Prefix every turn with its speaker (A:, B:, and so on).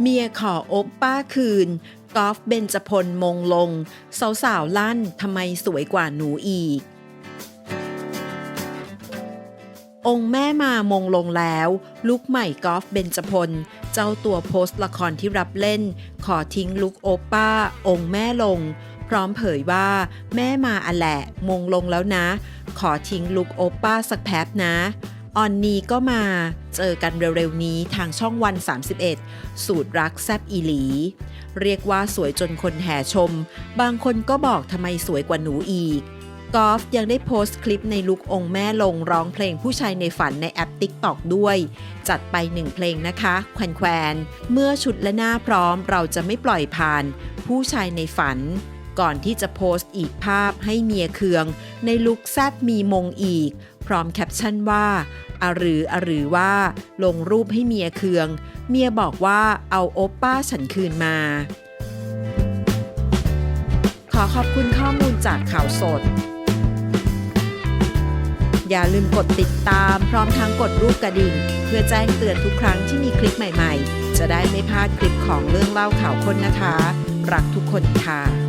A: เมียขอโอปป้าคืน กอล์ฟเบนจพลมงลง สาวๆ ลั่นทำไมสวยกว่าหนูอีก องค์แม่มามงลงแล้ว ลุกใหม่กอล์ฟเบนจพล เจ้าตัวโพสต์ละครที่รับเล่น ขอทิ้งลุกโอปป้า องค์แม่ลง พร้อมเผยว่า แม่มาอะแหละ มงลงแล้วนะ ขอทิ้งลุกโอปป้าสักแป๊บนะ ออนนีก็มา เจอกันเร็วๆนี้ทางช่องวัน 31 สูตรรักแซบอีหลี เรียกว่าสวยจนคนแห่ชม บางคนก็บอกทำไมสวยกว่าหนูอีกกอล์ฟยังได้โพสต์คลิปในลุคองค์แม่ลงร้องเพลงผู้ชายในฝันในแอป TikTok ด้วย จัดไปหนึ่งเพลงนะคะแควนแควนเมื่อชุดและหน้าพร้อมเราจะไม่ปล่อยผ่าน ผู้ชายในฝัน ก่อนที่จะโพสต์อีกภาพให้เมียเคือง ในลุคแซบมีมงอีก พร้อมแคปชั่นว่าอรืออรือว่าลงรูปให้เมียเคือง เมียบอกว่าเอาโอปป้าฉันคืนมา ขอขอบคุณข้อมูลจากข่าวสด อย่าลืมกดติดตามพร้อมทั้งกดรูปกระดิ่ง เพื่อแจ้งเตือนทุกครั้งที่มีคลิปใหม่ๆ จะได้ไม่พลาดคลิปของเรื่องเล่าข่าวคนนะคะ รักทุกคนค่ะ